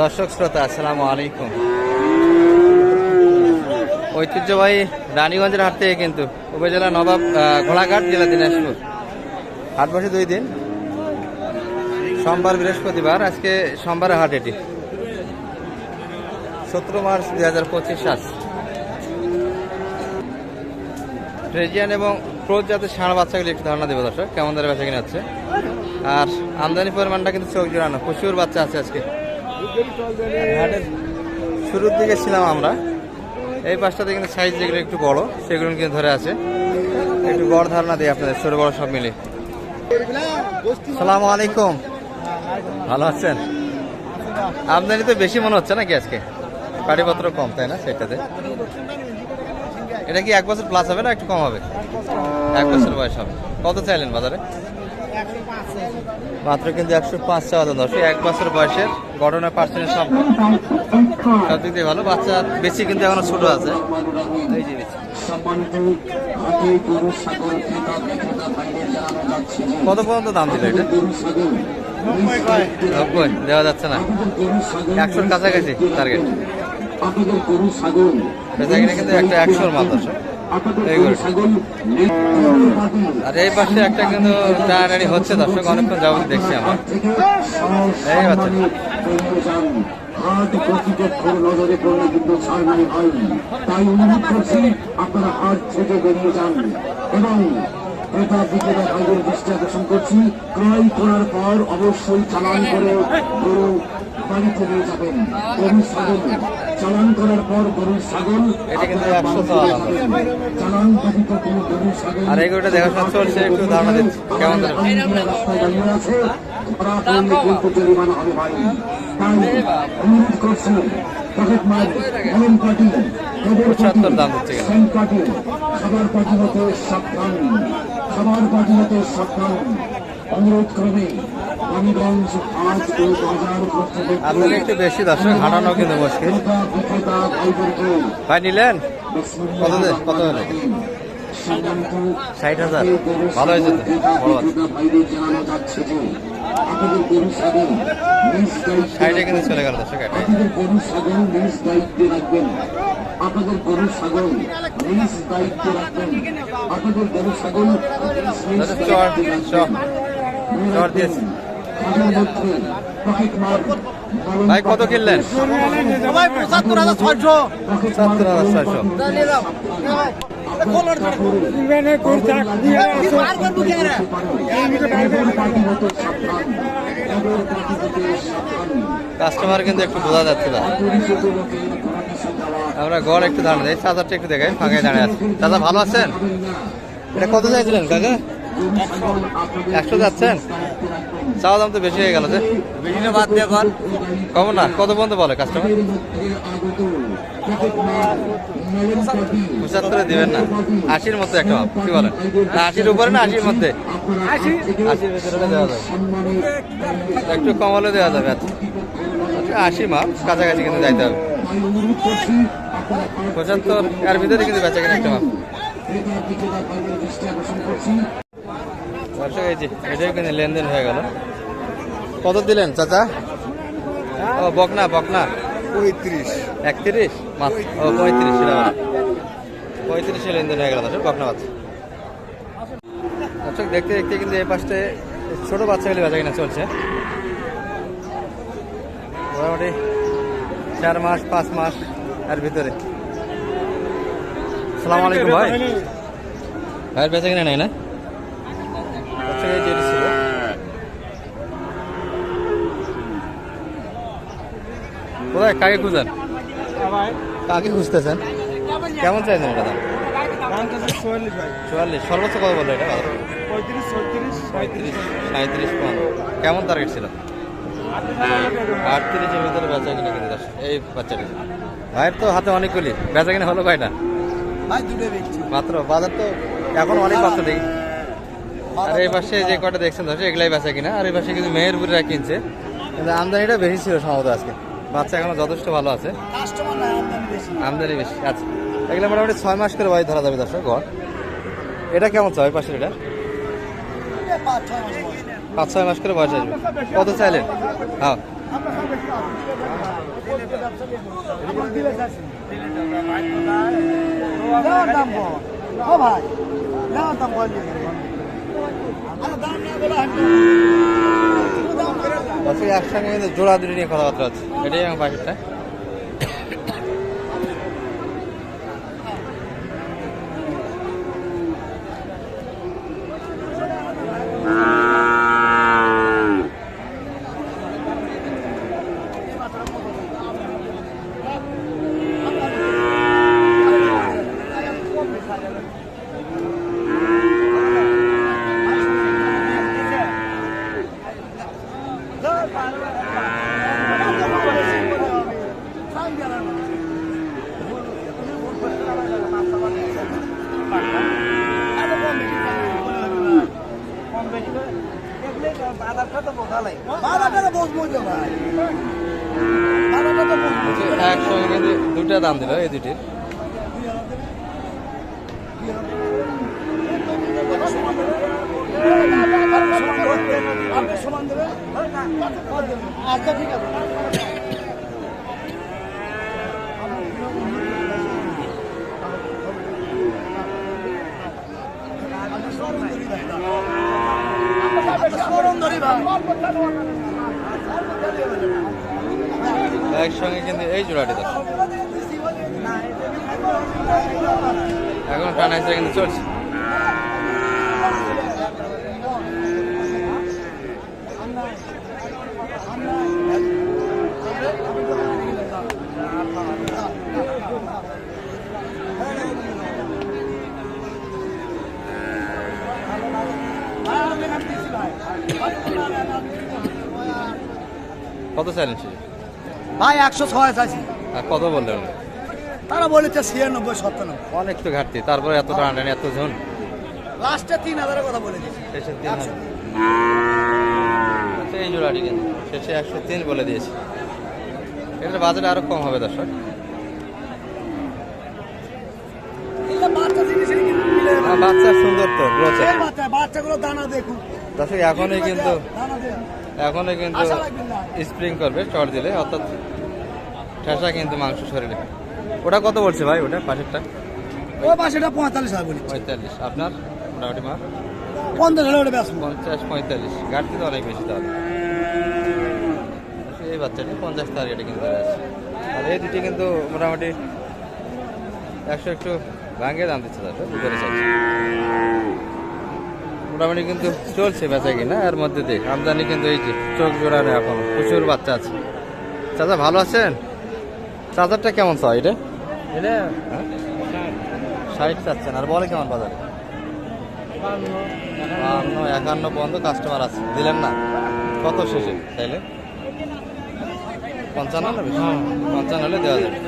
দর্শক শ্রোতা, আসসালামু আলাইকুম। ঐতিহ্যবাহী রানীগঞ্জের হাট থেকে কিন্তু উপজেলা নবাব ঘোড়াঘাট, জেলা দিনাজপুর। হাট বসে দুই দিন। সোমবার বৃহস্পতিবার, আজকে সোমবার হাট এটি। সতেরো মার্চ দুই হাজার পঁচিশ সাল। ট্রেজিয়ান এবং ক্রোজ জাতের ষাঁড় বাচ্চাগুলি একটু ধারণা দেবো দর্শক, কেমন দরে বেচা কিনে হচ্ছে। আর আমদানি পরিমাণটা কিন্তু চোখ জোড়ানো, প্রচুর বাচ্চা আছে আজকে। শুরুর দিকে ছিলাম আমরা। এই পাশটাতে কিন্তু সাইজ যেগুলো একটু বড়, সেগুলো কিন্তু ধরে আছে। একটু বড় ধারণা দিই আপনাদের, ছোট বড় সব মিলে সালাম আলাইকুম। ভালো আছেন? আমদানি তো বেশি মনে হচ্ছে নাকি আজকে? পাটিপত্র কম, তাই না? সেটাতে এটা কি এক বছর প্লাস হবে না একটু কম হবে? এক বছর বয়স হবে। কত চাইলেন বাজারে? মাত্র কিন্তু একশো পাঁচ চাওয়া দশ এক বছর বয়সের গঠনের পার্সেন্টেজ সব। সব দিক দিয়ে ভালো, বাচ্চা বেশি কিন্তু এখনও ছোট আছে। কত পর্যন্ত দাম দিল এটা? নব্বই, দেওয়া যাচ্ছে না। একশোর কাছাকাছি টার্গেট আপনাদের কিন্তু একটা একশোর মাল আর এই পাশে একটা কিন্তু টানাটানি হচ্ছে দর্শক অনেকক্ষণ যাবত দেখছি আমার। এই বাচ্চা। বেরিয়ে যান নজরে পড়লে কিন্তু তাই অনুরোধ করছি আপনারা হাত থেকে বেরিয়ে যান। এবং ক্রেতা বিক্রেতা ভাইদের দৃষ্টি আকর্ষণ করছি। ক্রয় করার পর অবশ্যই চালান করে গরু বাড়িতে নিয়ে যাবেন। গরু ছাগল। চালান করার পর গরু ছাগল এটা কিন্তু আপনারা 100 বাড়িতে টাকা নিয়ে যাবেন। চালান ব্যতীত কোনো গরু ছাগল আর এই গরুটা দেখাশোনা চলছে একটু ধারণা দিচ্ছি। কেমন রাস্তায় দাঁড়িয়ে আছে। ধরা পড়লে কিন্তু জরিমানা হবে ভাই। তাই অনুরোধ করছি। পকেট মার এমন পার্টি। পঁচাত্তর দাম হতে সাবধান হতে সাবধান। অনুরোধ আজ এই বাজার কর্তৃপক্ষ একটু বেশি দর্শক হাঁটানো কিন্তু মুশকিল। ভাই নিলেন? কত কত হলো? ষাট হাজার। ভালো হয়েছে ষাটে কিন্তু চলে গেল দর্শক আপনাদের গরু ছাগল নিজ দায়িত্বে রাখবেন। আপনাদের গরু ছাগল ভাই কত কিনলেন? পঁচাত্তর হাজার ছয়শো। পকেট হাজার ছয়শো। কাস্টমার কিন্তু একটু বোঝা যাচ্ছে না। আমরা গড় একটু দাঁড়ানো দেয় চাচারটা একটু দেখাই ফাঁকায় দাঁড়িয়ে আছে। চাচা ভালো আছেন? এটা কত চাইছিলেন কাকা? একশো যাচ্ছেন? চাওয়া দাম তো বেশি হয়ে গেল যে। বিভিন্ন বাদ দিয়ে কর কম না? কত পর্যন্ত বলে কাস্টমার পঁচাত্তরে দিবেন না। আশির মধ্যে একটা মাপ কি বলেন? না আশির উপরে না আশির মধ্যে? আশির ভেতরে দেওয়া যাবে। একটু কম হলে দেওয়া যাবে আচ্ছা। আচ্ছা, আশি মাপ কাছাকাছি কিন্তু যাইতে হবে। পঁচাত্তর এর ভিতরে কিন্তু বেচা কিনা একটা দর্শক এই যে এটাও কিন্তু লেনদেন হয়ে গেল। কত দিলেন চাচা? ও বকনা বকনা। পঁয়ত্রিশ। একত্রিশ? মাত্র। ও পঁয়ত্রিশ সেটা পঁয়ত্রিশে লেনদেন হয়ে গেল দর্শক বকনা বাচ্চা দর্শক দেখতে দেখতে কিন্তু এই পাশে ছোট বাচ্চাগুলি বেচা কিনা চলছে। মোটামুটি চার মাস পাঁচ মাস এর ভিতরে। সালাম আলাইকুম ভাই। ভাইয়ের বেচা কিনা নাই না? কোথায়? কাকে খুঁজেন কাকে খুঁজতেছেন? কেমন চাইছেন এটা দাম? চুয়াল্লিশ। সর্বোচ্চ কত বলল এটা? সাঁত্রিশ কেমন টার্গেট ছিল? আটত্রিশের ভিতরে বেচা কিনা কিনে এই বাচ্চাটি। ভাইয়ের তো হাতে অনেকগুলি বেচা কিনা হলো ভাইটা ভাই দুটো মাত্র? বাজার তো এখন অনেক বাচ্চা দেখি। আর এই পাশে যে কটা দেখছেন ধরছে এগুলাই বেচা কিনা। আর এই পাশে কিন্তু মেয়ের মেহেরপুরিরা কিনছে। কিন্তু আমদানিটা বেশি ছিল সম্ভবত আজকে। বাচ্চা এখনও যথেষ্ট ভালো আছে। আমদানি বেশি। আচ্ছা। এগুলো মোটামুটি ছয় মাস করে বাড়ি ধরা যাবে দর্শক ঘর। এটা কেমন ছয় পাশের এটা? পাঁচ ছয় মাস করে বয়স আসবে কত চাইলেন? হ্যাঁ। দর্শক একসঙ্গে জোড়া দুটি নিয়ে কথাবার্তা আছে এটাই আমার পাখিটা একসঙ্গে দুটা দাম দিল এই দুটির সমান আচ্ছা ঠিক আছে। একসঙ্গে কিন্তু এই জোড়াটি দর্শক এখন টানা কিন্তু চলছে। কত চাইলেন সে? ভাই একশো ছয় চাইছি। আর কত বললেন? তারা বলেছে ছিয়ানব্বই সত্তানব্বই অনেক তো ঘাটতি তারপরে এত টানাটানি এত ঝুন লাস্টে তিন হাজারের কথা বলে দিয়েছি। শেষে তিন হাজার। এই জোড়াটি কিন্তু শেষে একশো তিন বলে দিয়েছে। এটার বাজারে আরও কম হবে দর্শক। বাচ্চা। আর বাচ্চা সুন্দর তো বাচ্চা বাচ্চাগুলো দানা দেখুন। দর্শক এখনই কিন্তু দানা এখনই কিন্তু স্প্রিং করবে চট দিলে অর্থাৎ ঠেসা কিন্তু মাংস শরীরে। ওটা কত বলছে ভাই ওটা পাশেরটা? ও পাশেটা পঁয়তাল্লিশ হাজার বলি পঁয়তাল্লিশ। আপনার? মোটামুটি মা পঞ্চাশ হলে ওটা পঞ্চাশ পঁয়তাল্লিশ। ঘাটতি তো অনেক বেশি তাহলে। এই বাচ্চাটি পঞ্চাশ টার্গেটে কিন্তু আছে আর এই দুটি কিন্তু মোটামুটি একশো একটু ভাঙিয়ে দাম দিচ্ছে তাদের ভিতরে চলছে মোটামুটি কিন্তু চলছে বেচা কিনা এর মধ্যে দেখ আমদানি কিন্তু এই যে চোখ জোড়ানো এখন প্রচুর বাচ্চা আছে। চাচা ভালো আছেন? চাচারটা কেমন চাও এটা? এটা? ষাট চাচ্ছেন আর বলে কেমন বাজার? বাহান্ন একান্ন পর্যন্ত কাস্টমার আছে। দিলেন না? কত শেষে তাইলে? পঞ্চান্ন বেশি? পঞ্চান্ন হলে দেওয়া যাবে।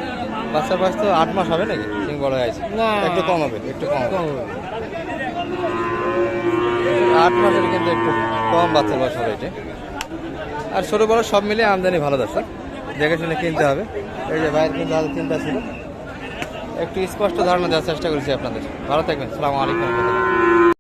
বাচ্চার বয়স তো আট মাস হবে নাকি? বড় হয়েছে একটু কম হবে। একটু কম হবে। আট মাসের কিন্তু একটু কম বাচ্চার বয়স হবে এটা। আর ছোটো বড় সব মিলে আমদানি ভালো দর্শক। দেখে শুনে কিনতে হবে। এই যে বাইরে কিন্তু চিন্তা ছিল। একটু স্পষ্ট ধারণা দেওয়ার চেষ্টা করেছি আপনাদের। ভালো থাকবেন। সালাম আলাইকুম।